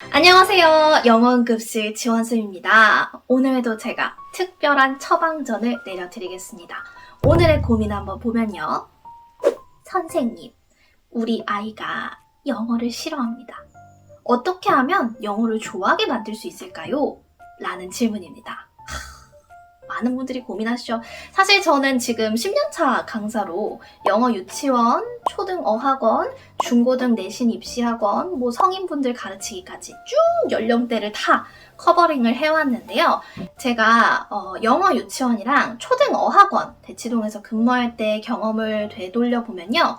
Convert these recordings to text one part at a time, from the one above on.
안녕하세요. 영어급식 지원쌤입니다. 오늘도 제가 특별한 처방전을 내려드리겠습니다. 오늘의 고민 한번 보면요. 선생님, 우리 아이가 영어를 싫어합니다. 어떻게 하면 영어를 좋아하게 만들 수 있을까요? 라는 질문입니다. 하, 많은 분들이 고민하시죠. 사실 저는 지금 10년차 강사로 영어 유치원, 초등 어학원, 중고등 내신 입시학원, 뭐 성인분들 가르치기까지 쭉 연령대를 다 커버링을 해왔는데요. 제가 어, 영어 유치원이랑 초등 어학원 대치동에서 근무할 때 경험을 되돌려 보면요.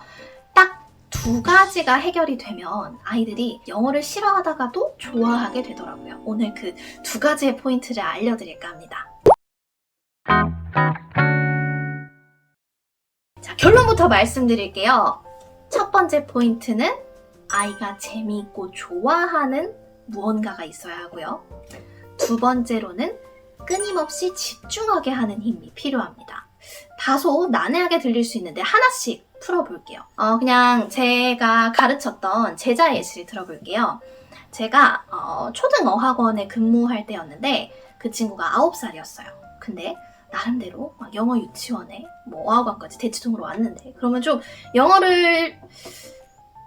딱 두 가지가 해결이 되면 아이들이 영어를 싫어하다가도 좋아하게 되더라고요. 오늘 그 두 가지의 포인트를 알려드릴까 합니다. 자, 결론부터 말씀드릴게요. 첫 번째 포인트는 아이가 재미있고 좋아하는 무언가가 있어야 하고요. 두 번째로는 끊임없이 집중하게 하는 힘이 필요합니다. 다소 난해하게 들릴 수 있는데 하나씩 풀어볼게요. 어, 그냥 제가 가르쳤던 제자 예시를 들어볼게요. 제가 어, 초등 어학원에 근무할 때였는데 그 친구가 9살이었어요. 근데 나름대로 막 영어 유치원에 뭐 어학원까지 대치동으로 왔는데 그러면 좀 영어를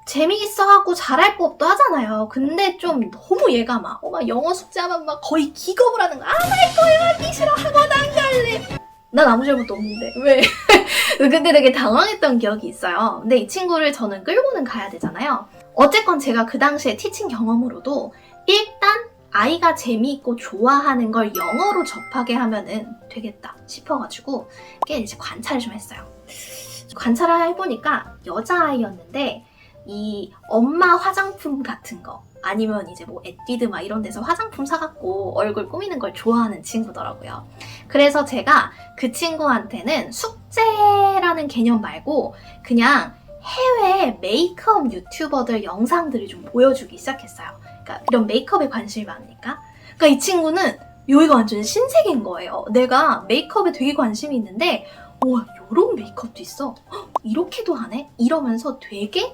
재미있어 하고 잘할 법도 하잖아요. 근데 좀 너무 얘가 막, 어, 막 영어 숙제하면 막 거의 기겁을 하는 거야. 아, 말 거야, 하기 싫어, 학원 안 갈래. 난 아무 잘못도 없는데. 왜? 근데 되게 당황했던 기억이 있어요. 근데 이 친구를 저는 끌고는 가야 되잖아요. 어쨌건 제가 그 당시에 티칭 경험으로도 일단 아이가 재미있고 좋아하는 걸 영어로 접하게 하면은 되겠다 싶어가지고 꽤 이제 관찰을 좀 했어요. 관찰을 해보니까 여자아이였는데 이 엄마 화장품 같은 거 아니면 이제 뭐 에뛰드 막 이런 데서 화장품 사갖고 얼굴 꾸미는 걸 좋아하는 친구더라고요. 그래서 제가 그 친구한테는 숙제라는 개념 말고 그냥 해외 메이크업 유튜버들 영상들을 좀 보여주기 시작했어요. 그러니까 이런 메이크업에 관심이 많으니까. 그러니까 이 친구는 여기가 완전 신세계인 거예요. 내가 메이크업에 되게 관심이 있는데, 와, 요런 메이크업도 있어. 헉, 이렇게도 하네? 이러면서 되게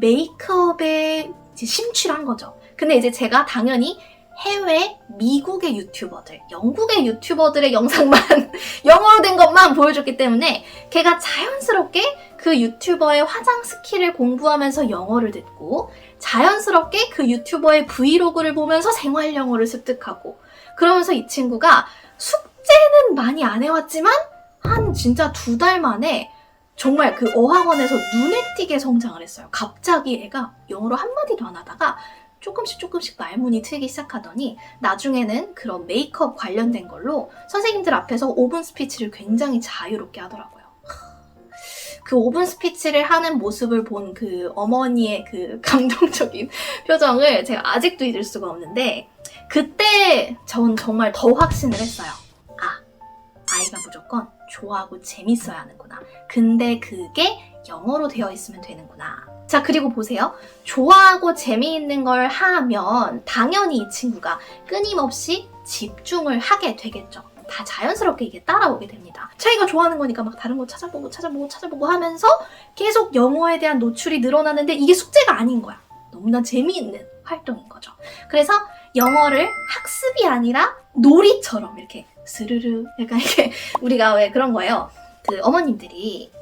메이크업에 이제 심취한 거죠. 근데 이제 제가 당연히 해외 미국의 유튜버들, 영국의 유튜버들의 영상만 영어로 된 것만 보여줬기 때문에 걔가 자연스럽게 그 유튜버의 화장 스킬을 공부하면서 영어를 듣고 자연스럽게 그 유튜버의 브이로그를 보면서 생활 영어를 습득하고 그러면서 이 친구가 숙제는 많이 안 해왔지만 한 진짜 두 달 만에 정말 그 어학원에서 눈에 띄게 성장을 했어요. 갑자기 애가 영어로 한마디도 안 하다가 조금씩 조금씩 말문이 트기 시작하더니 나중에는 그런 메이크업 관련된 걸로 선생님들 앞에서 5분 스피치를 굉장히 자유롭게 하더라고요. 그 5분 스피치를 하는 모습을 본 그 어머니의 그 감동적인 표정을 제가 아직도 잊을 수가 없는데 그때 전 정말 더 확신을 했어요. 아, 아이가 무조건 좋아하고 재밌어야 하는구나. 근데 그게 영어로 되어 있으면 되는구나. 자, 그리고 보세요. 좋아하고 재미있는 걸 하면 당연히 이 친구가 끊임없이 집중을 하게 되겠죠. 다 자연스럽게 이게 따라오게 됩니다. 자기가 좋아하는 거니까 막 다른 거 찾아보고 찾아보고 찾아보고 하면서 계속 영어에 대한 노출이 늘어나는데 이게 숙제가 아닌 거야. 너무나 재미있는 활동인 거죠. 그래서 영어를 학습이 아니라 놀이처럼 이렇게 스르르 약간 이렇게 우리가 왜 그런 거예요. 그 어머님들이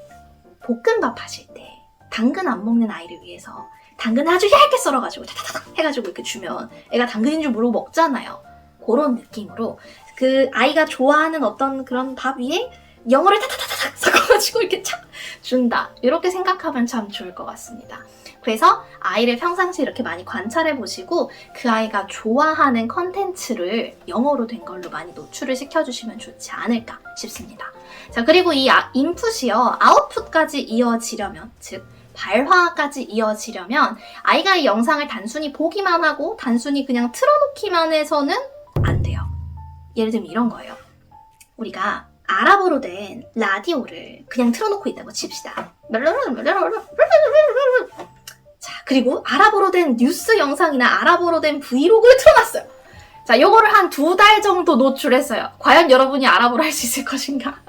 볶음밥 하실 때 당근 안 먹는 아이를 위해서 당근 아주 얇게 썰어가지고 타타닥 해가지고 이렇게 주면 애가 당근인 줄 모르고 먹잖아요. 그런 느낌으로 그 아이가 좋아하는 어떤 그런 밥 위에 영어를 타타타닥 섞어가지고 이렇게 착 준다. 이렇게 생각하면 참 좋을 것 같습니다. 그래서 아이를 평상시 이렇게 많이 관찰해 보시고 그 아이가 좋아하는 컨텐츠를 영어로 된 걸로 많이 노출을 시켜주시면 좋지 않을까 싶습니다. 자, 그리고 이 아- 인풋이요, 아웃풋까지 이어지려면, 즉, 발화까지 이어지려면 아이가 이 영상을 단순히 보기만 하고 단순히 그냥 틀어놓기만 해서는 안 돼요. 예를 들면 이런 거예요. 우리가 아랍어로 된 라디오를 그냥 틀어놓고 있다고 칩시다. 자, 그리고 아랍어로 된 뉴스 영상이나 아랍어로 된 브이로그를 틀어놨어요. 자, 요거를 한 두 달 정도 노출했어요. 과연 여러분이 아랍어를 할수 있을 것인가?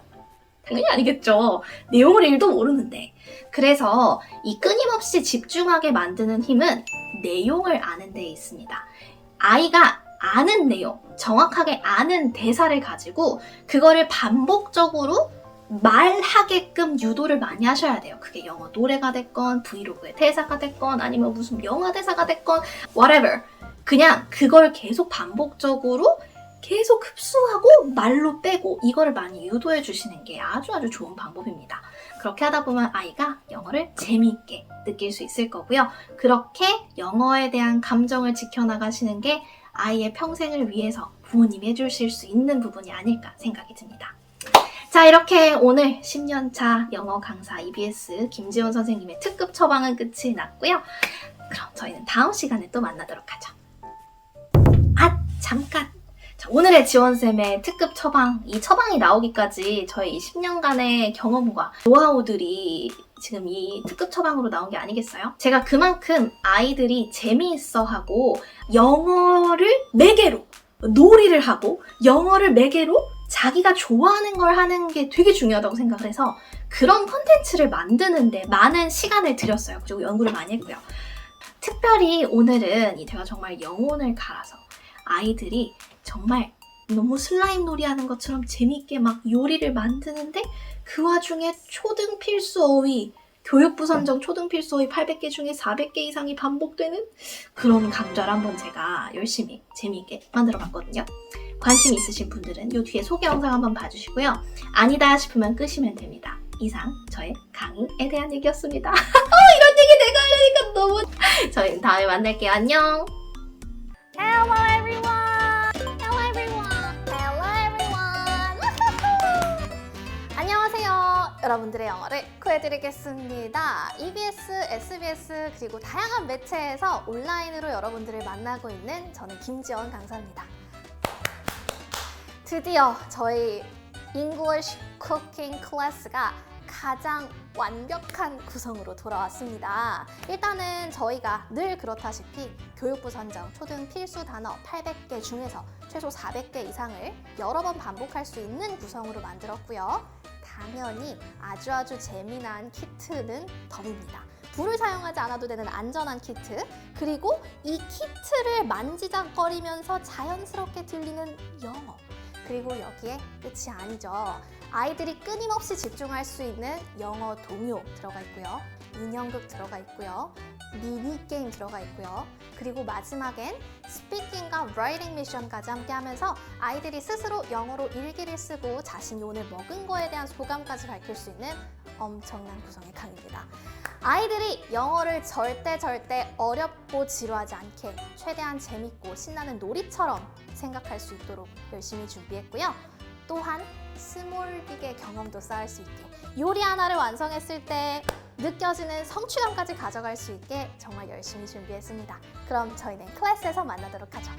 당연히 아니겠죠. 내용을 일도 모르는데. 그래서 이 끊임없이 집중하게 만드는 힘은 내용을 아는 데 있습니다. 아이가 아는 내용, 정확하게 아는 대사를 가지고 그거를 반복적으로 말하게끔 유도를 많이 하셔야 돼요. 그게 영어 노래가 됐건, 브이로그의 대사가 됐건, 아니면 무슨 영화 대사가 됐건, whatever. 그냥 그걸 계속 반복적으로 계속 흡수하고 말로 빼고 이거를 많이 유도해 주시는 게 아주 아주 좋은 방법입니다. 그렇게 하다 보면 아이가 영어를 재미있게 느낄 수 있을 거고요. 그렇게 영어에 대한 감정을 지켜나가시는 게 아이의 평생을 위해서 부모님이 해주실 수 있는 부분이 아닐까 생각이 듭니다. 자, 이렇게 오늘 10년차 영어 강사 EBS 김지원 선생님의 특급 처방은 끝이 났고요. 그럼 저희는 다음 시간에 또 만나도록 하죠. 아, 잠깐! 자, 오늘의 지원쌤의 특급 처방, 이 처방이 나오기까지 저의 이 10년간의 경험과 노하우들이 지금 이 특급 처방으로 나온 게 아니겠어요? 제가 그만큼 아이들이 재미있어 하고 영어를 매개로 놀이를 하고 영어를 매개로 자기가 좋아하는 걸 하는 게 되게 중요하다고 생각을 해서 그런 컨텐츠를 만드는데 많은 시간을 들였어요. 그리고 연구를 많이 했고요. 특별히 오늘은 이 제가 정말 영혼을 갈아서 아이들이 정말 너무 슬라임 놀이 하는 것처럼 재밌게 막 요리를 만드는데 그 와중에 초등 필수 어휘 교육부 선정 초등 필수 어휘 800개 중에 400개 이상이 반복되는 그런 강좌를 한번 제가 열심히 재미있게 만들어 봤거든요. 관심 있으신 분들은 요 뒤에 소개 영상 한번 봐주시고요. 아니다 싶으면 끄시면 됩니다. 이상 저의 강의에 대한 얘기였습니다. 이런 얘기 내가 하려니까 너무 저희는 다음에 만날게요. 안녕. Hello everyone. 여러분들의 영어를 구해드리겠습니다. EBS, SBS 그리고 다양한 매체에서 온라인으로 여러분들을 만나고 있는 저는 김지원 강사입니다. 드디어 저희 English Cooking 클래스가 가장 완벽한 구성으로 돌아왔습니다. 일단은 저희가 늘 그렇다시피 교육부 선정 초등 필수 단어 800개 중에서 최소 400개 이상을 여러 번 반복할 수 있는 구성으로 만들었고요. 당연히 아주 아주 재미난 키트는 덤입니다. 불을 사용하지 않아도 되는 안전한 키트 그리고 이 키트를 만지작거리면서 자연스럽게 들리는 영어 그리고 여기에 끝이 아니죠. 아이들이 끊임없이 집중할 수 있는 영어 동요 들어가 있고요. 인형극 들어가 있고요. 미니 게임 들어가 있고요. 그리고 마지막엔 스피킹과 라이팅 미션까지 함께 하면서 아이들이 스스로 영어로 일기를 쓰고 자신이 오늘 먹은 거에 대한 소감까지 밝힐 수 있는 엄청난 구성의 강의입니다. 아이들이 영어를 절대 절대 어렵고 지루하지 않게 최대한 재밌고 신나는 놀이처럼 생각할 수 있도록 열심히 준비했고요. 또한 스몰빅의 경험도 쌓을 수 있게 요리 하나를 완성했을 때 느껴지는 성취감까지 가져갈 수 있게 정말 열심히 준비했습니다. 그럼 저희는 클래스에서 만나도록 하죠.